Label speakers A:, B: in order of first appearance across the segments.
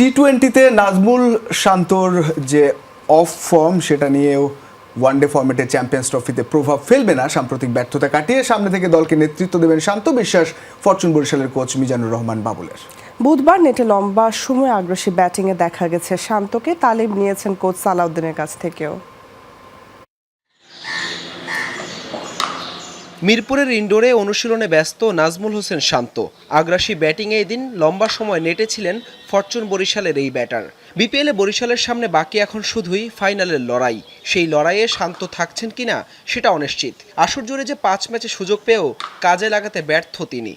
A: টি টোয়েন্টিতে নাজমুল শান্তর যে অফ ফর্ম সেটা নিয়েও ওয়ান ডে ফর্মেটে চ্যাম্পিয়ন্স ট্রফিতে প্রভাব ফেলবে না। সাম্প্রতিক ব্যর্থতা কাটিয়ে সামনে থেকে দলকে নেতৃত্ব দেবেন শান্ত বিশ্বাস, ফরচুন বরিশালের কোচ মিজানুর রহমান বাবুলের।
B: বুধবার নেটে লম্বা সময় আগ্রাসী ব্যাটিংয়ে দেখা গেছে শান্তকে। তালিম নিয়েছেন কোচ সালাউদ্দিনের কাছ থেকেও।
C: মিরপুরের ইনডোরে অনুশীলনে ব্যস্ত নাজমুল হোসেন শান্ত। আগ্রাসী ব্যাটিংয়ে এদিন লম্বা সময় নেটে ছিলেন ফরচুন বরিশালের এই ব্যাটার। বিপিএলে বরিশালের সামনে বাকি এখন শুধুই ফাইনালের লড়াই। সেই লড়াইয়ে শান্ত থাকছেন কিনা সেটা অনিশ্চিত আসর জুড়ে যে পাঁচ ম্যাচে সুযোগ পেয়েও কাজে লাগাতে ব্যর্থ তিনি।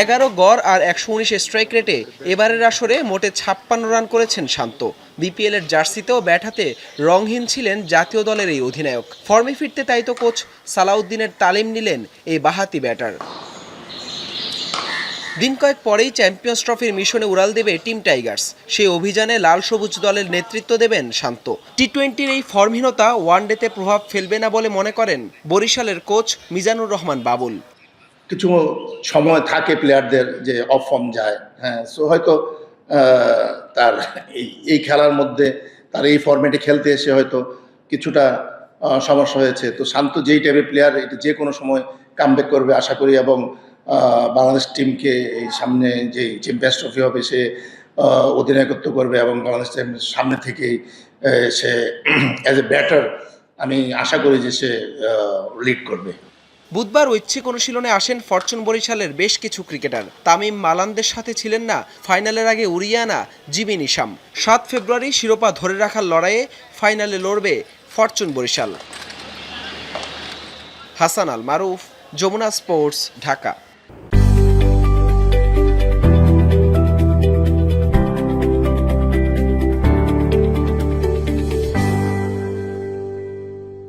C: এগারো গড় আর একশো উনিশ স্ট্রাইক রেটে এবারের আসরে মোটে ছাপ্পান্ন রান করেছেন শান্ত। বিপিএল এর জার্সিতেও ব্যাট হাতে রংহীন ছিলেন জাতীয় দলের এই অধিনায়ক। ফর্মে ফিরতে তাই তো কোচ সালাউদ্দিনের তালিম নিলেন এই বাহাতি ব্যাটার দিন কয়েক পরেই চ্যাম্পিয়ন্স ট্রফির মিশনে উড়াল দেবে টিম টাইগার্স সেই অভিযানে লাল সবুজ দলের নেতৃত্ব দেবেন শান্ত। টি টোয়েন্টির এই ফর্মহীনতা ওয়ানডেতে প্রভাব ফেলবে না বলে মনে করেন বরিশালের কোচ মিজানুর রহমান বাবুল।
D: কিছু সময় থাকে প্লেয়ারদের যে অফ ফর্ম যায় হ্যাঁ সো হয়তো তার এই এই খেলার মধ্যে তার এই ফর্মেটে খেলতে এসে হয়তো কিছুটা সমস্যা হয়েছে। তো শান্ত যেই টাইপের প্লেয়ার এটা যে কোনো সময় কামব্যাক করবে আশা করি এবং বাংলাদেশ টিমকে এই সামনে যে চ্যাম্পিয়ন্স ট্রফি হবে সে অধিনায়কত্ব করবে এবং বাংলাদেশ টিম সামনে থেকেই সে অ্যাজ এ ব্যাটার আমি আশা করি যে সে লিড করবে।
C: বুধবার ঐচ্ছিক অনুশীলনে আসেন ফরচুন বরিশালের বেশ কিছু ক্রিকেটার। তামিম মালানদের সাথে ছিলেন না ফাইনালের আগে উড়িয়ানা জিবি নিশাম। সাত ফেব্রুয়ারি শিরোপা ধরে রাখার লড়াইয়ে ফাইনালে লড়বে ফরচুন বরিশাল। হাসান আল মারুফ, যমুনা স্পোর্টস, ঢাকা।